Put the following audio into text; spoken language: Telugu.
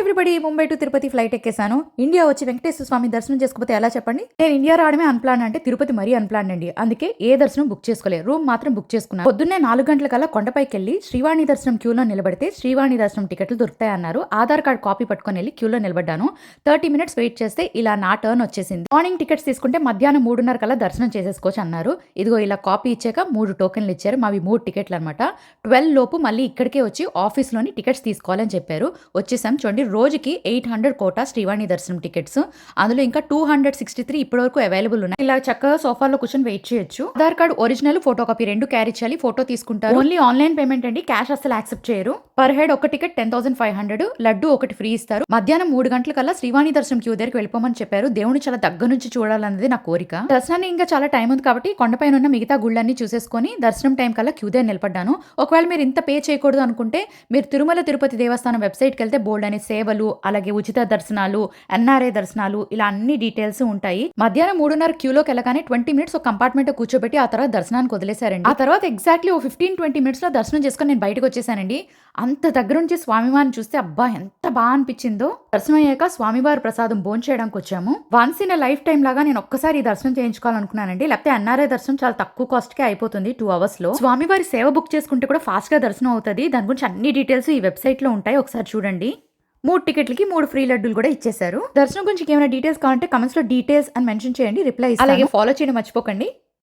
Everybody Mumbai to Tirupati flight ఎక్కేసాను India వచ్చి వెంకటేశ్వర స్వామి దర్శనం చేసుకోకపోతే ఎలా చెప్పండి? నేను ఇండియా రావడమే అన్ప్లాన్ అంటే తిరుపతి మరీ అన్ప్లాన్ అండి. అందుకే ఏ దర్శనం బుక్ చేసుకోలేదు. రూమ్ మాత్రం బుక్ చేసుకున్నాను. పొద్దున్నే నాలుగు గంటలకల్లా కొండపైకి వెళ్ళి శ్రీవాణి దర్శనం క్యూలో నిలబడితే శ్రీవాణి దర్శనం టికెట్లు దొరుకుతాయి అన్నారు. ఆధార్ కార్డ్ కాపీ పట్టుకొని వెళ్ళి క్యూలో నిలబడ్డాను. థర్టీ మినిట్స్ వెయిట్ చేస్తే ఇలా నా టర్న్ వచ్చేసింది. మార్నింగ్ టికెట్స్ తీసుకుంటే మధ్యాహ్నం మూడున్నర కల్లా దర్శనం చేసేసుకోవచ్చు అన్నారు. ఇదిగో ఇలా కాపీ ఇచ్చాక మూడు టోకెన్లు ఇచ్చారు. మావి మూడు టికెట్లు అనమాట ట్వెల్వ్ లోపు మళ్ళీ ఇక్కడికే వచ్చి ఆఫీస్లోని టికెట్స్ తీసుకోవాలని చెప్పారు. వచ్చేసాం చూడండి రోజుకి ఎయిట్ హండ్రెడ్ కోటా శ్రీవాణి దర్శనం టికెట్స్. అందులో ఇంకా టూ హండ్రెడ్ సిక్స్టీ త్రీ ఇప్పటి వరకు అవైలబుల్ ఉన్నాయి. ఇలా చక్కగా సోఫాలో కూర్చొని వెయిట్ చేయొచ్చు. Aadhaar card original photo copy రెండు క్యారీ చేయాలి. ఫోటో తీసుకుంటారు. ఓన్లీ ఆన్లైన్ పేమెంట్ అండి. క్యాష్ అసలు యాక్సెప్ట్ చేయరు. పర్ హెడ్ ఒక ticket ten thousand five hundred laddu ఒకటి ఫ్రీ ఇస్తారు. మధ్యాహ్నం మూడు గంటల కల్లా శ్రీవాణి దర్శనం క్యూ దగ్గరికి వెళ్ళిపోమని చెప్పారు. దేవుని చాలా దగ్గర నుంచి చూడాలన్నది నా కోరిక. దర్శనానికి ఇంకా చాలా టైం ఉంది కాబట్టి కొండపైన ఉన్న మిగతా గుళ్ళన్నీ చూసేసుకొని దర్శనం టైం కల్లా క్యూ దగ్గర నిలబడ్డాను. ఒకవేళ మీరు ఇంత పే చేయకూడదు అనుకుంటే మీరు తిరుమల తిరుపతి దేవస్థానం వెబ్సైట్కి వెళ్తే బోల్డ్ అనే సేవలు అలాగే ఉచిత దర్శనాలు ఎన్ఆర్ఐ దర్శనాలు ఇలా అన్ని డీటెయిల్స్ ఉంటాయి. మధ్యాహ్నం మూడున్నర క్యూలోకి వెళ్ళగానే ట్వంటీ మినిట్స్ ఒక కంపార్ట్మెంట్ కూర్చోబెట్టి ఆ తర్వాత దర్శనానికి వదిలేశారండి. ఆ తర్వాత ఎగ్జాక్ట్లీ ఓ ఫిఫ్టీన్ ట్వంటీ మినిట్స్లో దర్శనం చేసుకొని నేను బయటకు వచ్చేసానండి. అంత దగ్గర నుంచి స్వామివారిని చూస్తే అబ్బా ఎంత బాగా అనిపించిందో. దర్శనం అయ్యాక స్వామివారి ప్రసాదం భోజనం చేయడానికి వచ్చాము. వన్స్ ఇన్ లైఫ్ టైం లాగా నేను ఒక్కసారి ఈ దర్శనం చేయించుకోవాలనుకున్నానండి. లేకపోతే ఎన్ఆర్ఐ దర్శనం చాలా తక్కువ కాస్ట్ కే అయిపోతుంది టూ అవర్స్లో. స్వామివారి సేవ బుక్ చేసుకుంటే కూడా ఫాస్ట్గా దర్శనం అవుతుంది. దాని గురించి అన్ని డీటెయిల్స్ ఈ వెబ్సైట్లో ఉంటాయి. ఒకసారి చూడండి. మూడు టికెట్లకి మూడు ఫ్రీ లడ్డూలు కూడా ఇచ్చేశారు. దర్శనం గురించి ఏమైనా డీటెయిల్స్ కావాలంటే కమెంట్స్లో డీటెయిల్స్ అని మెన్షన్ చేయండి. రిప్లై అలాగే ఫాలో చేయడం మర్చిపోకండి.